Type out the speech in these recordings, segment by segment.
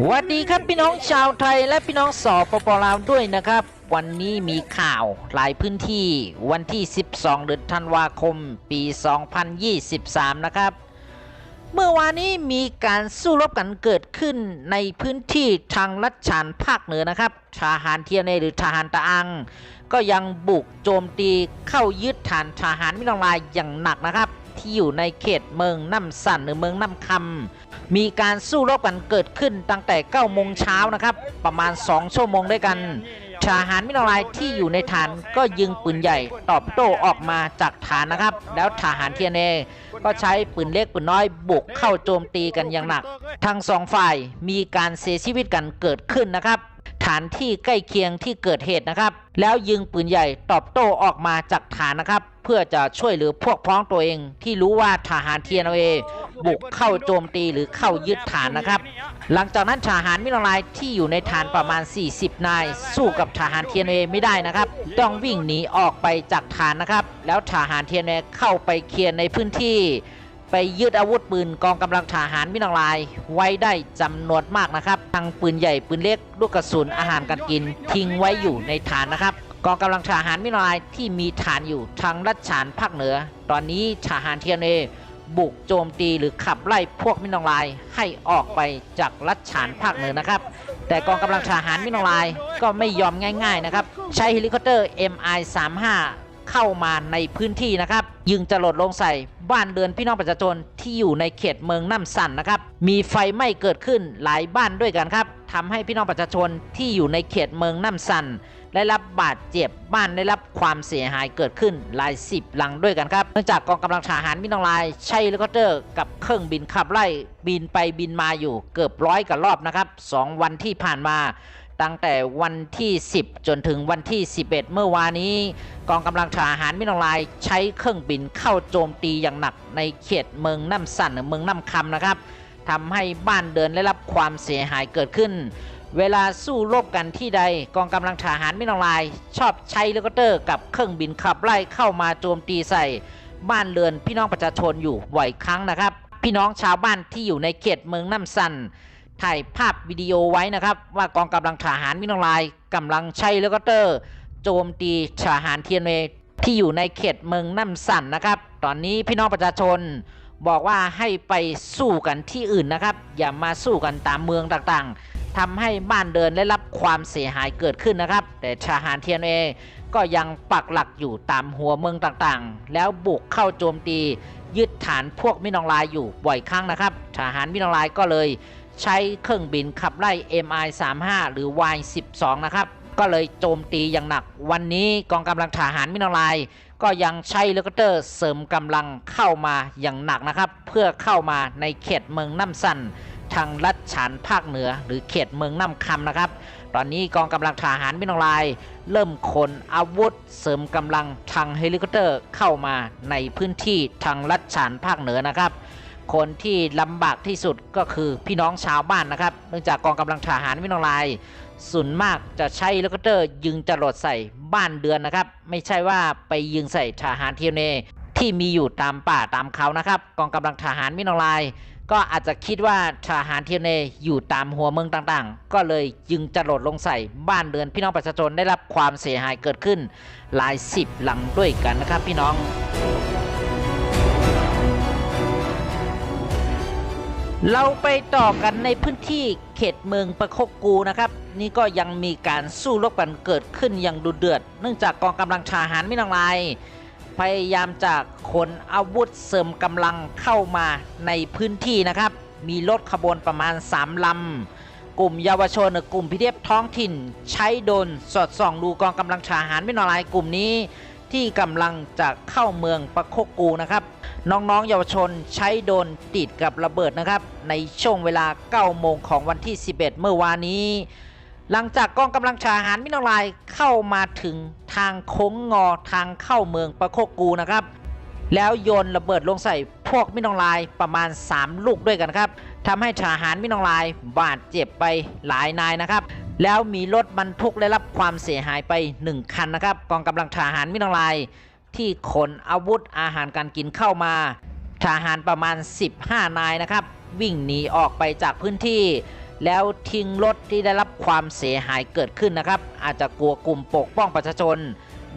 สวัสดีครับพี่น้องชาวไทยและพี่น้องสปปลาวด้วยนะครับ วันนี้มีข่าวหลายพื้นที่วันที่ 12 เดือนธันวาคม ปี 2023 นะครับ เมื่อวานนี้มีการสู้รบกันเกิดขึ้นในพื้นที่ทางลัดฉานภาคเหนือนะครับทหารเทียเนหรือทหารตะอัง ก็ยังบุกโจมตีเข้ายึดฐานทหารมิลองลายอย่างหนักนะครับ ที่อยู่ในเขตเมืองน้ำสันหรือเมืองน้ำคำ มีการสู้รบกันเกิดขึ้นตั้งแต่9โมงเช้านะครับ ประมาณ 2 ชั่วโมงด้วยกันทหารมิลลายที่อยู่ในฐานก็ยิงปืนใหญ่ตอบโต้ออกมาจากฐานนะครับ แล้วทหารเทียเนก็ใช้ปืนเล็กปืนน้อยบุกเข้าโจมตีกันอย่างหนัก ทั้งสองฝ่ายมีการเสียชีวิตกันเกิดขึ้นนะครับฐานที่ใกล้เคียงที่เกิดเหตุนะครับ แล้วยิงปืนใหญ่ตอบโต้ออกมาจากฐานนะครับ เพื่อจะช่วยเหลือพวกพ้องตัวเองที่รู้ว่าทหารเทียนเอ บุกเข้าโจมตีหรือเข้ายึดฐานนะครับ หลังจากนั้นทหารมิลลายที่อยู่ในฐานประมาณ 40 นาย สู้กับทหารเทียนเอไม่ได้นะครับ ต้องวิ่งหนีออกไปจากฐานนะครับ แล้วทหารเทียนเอเข้าไปเคลียร์ในพื้นที่ไปยึดอาวุธปืนกองกำลังทหารมินองลาย ไว้ได้จำนวนมากนะครับทั้งปืนใหญ่ปืนเล็กลูกกระสุนอาหารการกิน ทิ้งไว้อยู่ในฐานนะครับ กองกำลังทหารมินองลายที่มีฐานอยู่ทางลัดฉานภาคเหนือ ตอนนี้ทหารเทียนเอ บุกโจมตีหรือขับไล่พวกมินองลายให้ออกไปจากรัชฉานภาคเหนือนะครับ แต่กองกำลังทหารมินองลายก็ไม่ยอมง่าย ๆนะครับ ใช้เฮลิคอปเตอร์ MI35 เข้ามาในพื้นที่นะครับยิงจรวดลงใส่บ้านเรือนพี่น้องประชาชนที่อยู่ในเขตเมืองน้ำสั่นนะครับมีไฟไหม้เกิดขึ้นหลายบ้านด้วยกันครับทำให้พี่น้องประชาชนที่อยู่ในเขตเมืองน้ำสั่นได้รับบาดเจ็บบ้านได้รับความเสียหายเกิดขึ้นหลายสิบหลังด้วยกันครับเนื่องจากกองกำลังทหารมินองลายใช้เฮลิคอปเตอร์กับเครื่องบินขับไล่บินไปบินมาอยู่เกือบร้อยกับรอบนะครับสองวันที่ผ่านมา ตั้งแต่วันที่ 10 จนถึงวันที่ 11 เมื่อวานนี้ กองกำลังทหารมินองลายใช้เครื่องบินเข้าโจมตีอย่างหนักในเขตเมืองน้ำสันหรือเมืองน้ำคำนะครับทำให้บ้านเดินได้รับความเสียหายเกิดขึ้น เวลาสู้รบกันที่ใด กองกำลังทหารมินองลาย ชอบใช้เฮลิคอปเตอร์กับเครื่องบินขับไล่เข้ามาโจมตีใส่ บ้านเรือนพี่น้องประชาชนอยู่บ่อยครั้งนะครับ พี่น้องชาวบ้านที่อยู่ในเขตเมืองน้ำสั่น ถ่ายภาพวิดีโอไว้นะครับ ว่ากองกำลังทหารมินองลายกำลังใช้เฮลิคอปเตอร์ โจมตีทหารเทียนเวที่อยู่ในเขตเมืองน้ำสันนะครับ ตอนนี้พี่น้องประชาชนบอกว่าให้ไปสู้กันที่อื่นนะครับ อย่ามาสู้กันตามเมืองต่างๆทำให้บ้านเดินได้รับความเสียหายเกิดขึ้นนะครับ แต่ทหารเทียนเอก็ยังปักหลักอยู่ตามหัวเมืองต่างๆ แล้วบุกเข้าโจมตี ยึดฐานพวกมินองลายอยู่บ่อยครั้งนะครับ ทหารมินองลายก็เลย ใช้เครื่องบินขับไล่ MI35 หรือ Y12 นะครับ ก็เลยโจมตีอย่างหนัก วันนี้กองกำลังทหารมินอลาย ก็ยังใช้เฮลิคอปเตอร์เสริมกำลังเข้ามาอย่างหนักนะครับ เพื่อเข้ามาในเขตเมืองน้ำสันทางลัดฉานภาคเหนือ หรือเขตเมืองน้ำคำนะครับ ตอนนี้กองกำลังทหารมินองลาย เริ่มขนอาวุธเสริมกำลังทางเฮลิคอปเตอร์เข้ามาในพื้นที่ทางลัดฉานภาคเหนือนะครับ คนที่ลำบากที่สุดก็คือพี่น้องชาวบ้านนะครับ เนื่องจากกองกำลังทหารวินองลายส่วนมากจะใช้เฮลิคอปเตอร์ยิงจรวดใส่บ้านเดือนนะครับ ไม่ใช่ว่าไปยิงใส่ทหารเทียเนที่มีอยู่ตามป่าตามเขานะครับ กองกำลังทหารวินองลาย ก็อาจจะคิดว่าทหารเทียเนอยู่ตามหัวเมืองต่างๆ ก็เลยยิงจรวดลงใส่บ้านเรือน พี่น้องประชาชนได้รับความเสียหายเกิดขึ้น หลายสิบหลังด้วยกันนะครับพี่น้อง เราไปต่อกันในพื้นที่เขตเมืองประคบกูนะครับ นี่ก็ยังมีการสู้รบกันเกิดขึ้นอย่างดุเดือด เนื่องจากกองกำลังทหารมินองลายพยายามจะขนอาวุธเสริมกำลังเข้ามาในพื้นที่นะครับ มีรถขบวนประมาณ 3ลำกลุ่มเยาวชนหรือกลุ่มพิเทพท้องถิ่น ใช้โดนสอดส่องดูกองกำลังทหารมินองลายกลุ่มนี้ ที่กำลังจะเข้าเมืองประคกกูนะครับ น้องๆ เยาวชนใช้โดนติดกับระเบิดนะครับ ในช่วงเวลา 9 โมงของวันที่ 11 เมื่อวานนี้ หลังจากกองกำลังทหารมินอลายเข้ามาถึงทางโค้งงอทางเข้าเมืองประโคกูนะครับ แล้วโยนระเบิดลงใส่พวกมินอลายประมาณ 3 ลูกด้วยกันครับทำให้ทหารมินอลายบาดเจ็บไปหลายนายนะครับแล้วมีรถบรรทุกได้รับความเสียหายไป 1 คันนะครับ กองกำลังทหารมินองลาย ที่ขนอาวุธอาหารการกินเข้ามา ทหารประมาณ 15 นายนะครับ วิ่งหนีออกไปจากพื้นที่ แล้วทิ้งรถที่ได้รับความเสียหายเกิดขึ้นนะครับ อาจจะกลัวกลุ่มปกป้องประชาชน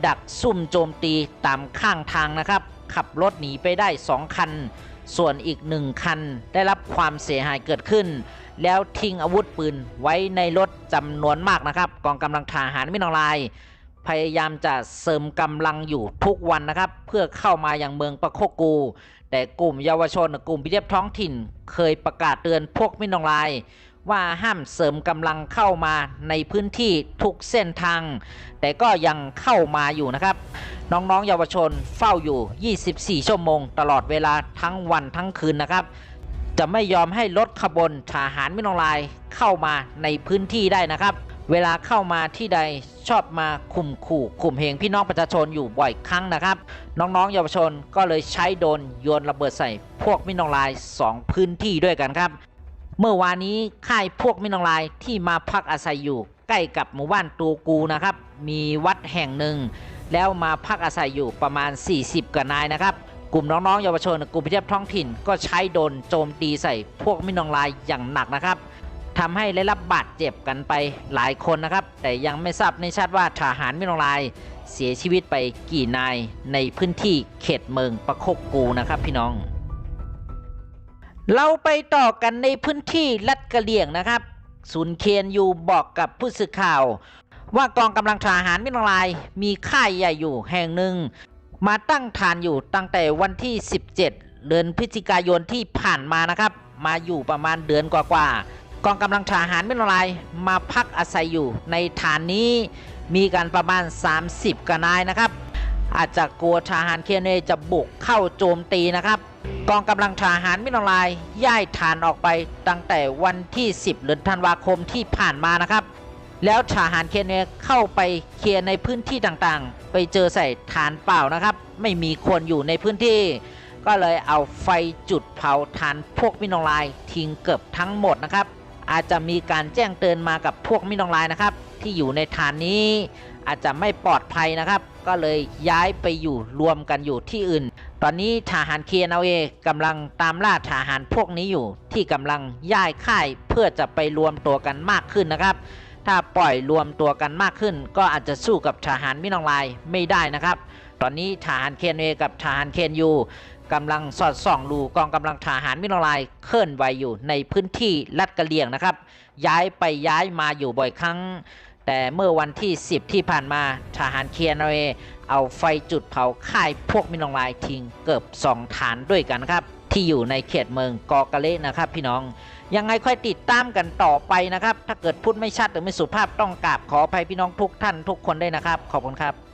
ดักซุ่มโจมตีตามข้างทางนะครับ ขับรถหนีไปได้ 2 คัน ส่วนอีกหนึ่งคันได้รับความเสียหายเกิดขึ้น แล้วทิ้งอาวุธปืนไว้ในรถจำนวนมากนะครับ กองกำลังทหารมินองลาย พยายามจะเสริมกำลังอยู่ทุกวันนะครับ เพื่อเข้ามาอย่างเมืองปะโคกู แต่กลุ่มเยาวชนกลุ่มพิเทียบท้องถิ่น เคยประกาศเตือนพวกมินองลาย ว่าห้ามเสริมกำลังเข้ามาในพื้นที่ทุกเส้นทาง แต่ก็ยังเข้ามาอยู่นะครับ น้องๆเยาวชนเฝ้าอยู่ 24 ชั่วโมง ตลอดเวลาทั้งวันทั้งคืนนะครับ จะไม่ยอมให้รถขบวนทหารมินองลายเข้ามาในพื้นที่ได้นะครับ เวลาเข้ามาที่ใดชอบมาข่มขู่ข่มเหงพี่น้องประชาชนอยู่บ่อยครั้งนะครับ น้องๆเยาวชนก็เลยใช้โดนโยนระเบิดใส่พวกมินองลาย 2 พื้นที่ด้วยกันครับ เมื่อวานนี้ค่ายพวกมินองลายที่มาพักอาศัยอยู่ ใกล้กับหมู่บ้านตูกูนะครับ มีวัดแห่งหนึ่ง แล้วมาพักอาศัยอยู่ประมาณ 40กว่านายนะครับกลุ่มน้องๆเยาวชนกลุ่มพิเทียบท้องถิ่นก็ใช้โดนโจมตีใส่พวกมินองลายอย่างหนักนะครับ ทำให้ได้รับบาดเจ็บกันไปหลายคนนะครับ แต่ยังไม่ทราบในชัดว่าทหารมินองลายเสียชีวิตไปกี่นายในพื้นที่เขตเมืองประคกกูนะครับพี่น้อง เราไปต่อกันในพื้นที่ลัดกะเลียงนะครับ ศูนย์เคนยูบอกกับผู้สื่อข่าว ว่ากองกำลังทหารมินองลายมีค่ายใหญ่อยู่แห่งหนึ่ง มาตั้งฐานอยู่ตั้งแต่วันที่ 17 เดือนพฤศจิกายนที่ผ่านมานะครับ มาอยู่ประมาณเดือนกว่าๆ กองกำลังทหารมินองลายมาพักอาศัยอยู่ในฐานนี้มีกันประมาณ 30กว่านายนะครับ อาจจะกลัวทหารเคนเนจะบุกเข้าโจมตีนะครับ กองกำลังทหารมินองลายย้ายฐานออกไปตั้งแต่วันที่ 10เดือนธันวาคมที่ผ่านมานะครับ แล้วทหารเคนเนเข้าไปเคลียร์ในพื้นที่ต่างๆ ไปเจอใส่ฐานเปล่านะครับ ไม่มีคนอยู่ในพื้นที่ ก็เลยเอาไฟจุดเผาฐานพวกมินองลายทิ้งเกือบทั้งหมดนะครับ อาจจะมีการแจ้งเตือนมากับพวกมินองลายนะครับ ที่อยู่ในฐานนี้อาจจะไม่ปลอดภัยนะครับ ก็เลยย้ายไปอยู่รวมกันอยู่ที่อื่น ตอนนี้ทหารเคียนเอาเอกำลังตามล่าทหารพวกนี้อยู่ ที่กำลังย้ายค่ายเพื่อจะไปรวมตัวกันมากขึ้นนะครับ ถ้าปล่อยรวมตัวกันมากขึ้น ก็อาจจะสู้กับทหารมินองลายไม่ได้นะครับ ตอนนี้ทหารเคนเอกับทหารเคนยู กำลังสอดส่องดูกองกำลังทหารมินองลายเคลื่อนไหวอยู่ในพื้นที่ลัดกะเลียงนะครับ ย้ายไปย้ายมาอยู่บ่อยครั้ง แต่เมื่อวันที่ 10 ที่ผ่านมาทหารเคียนเอเอาไฟจุดเผาค่ายพวกมินองลายทิ้งเกือบ2ฐานด้วยกันครับ ที่อยู่ในเขตเมืองกอกะเละนะครับ พี่น้องยังไงค่อยติดตามกันต่อไปนะครับ ถ้าเกิดพูดไม่ชัดหรือไม่สุภาพต้องกราบขออภัยพี่น้องทุกท่านทุกคนด้วยนะครับ ขอบคุณครับ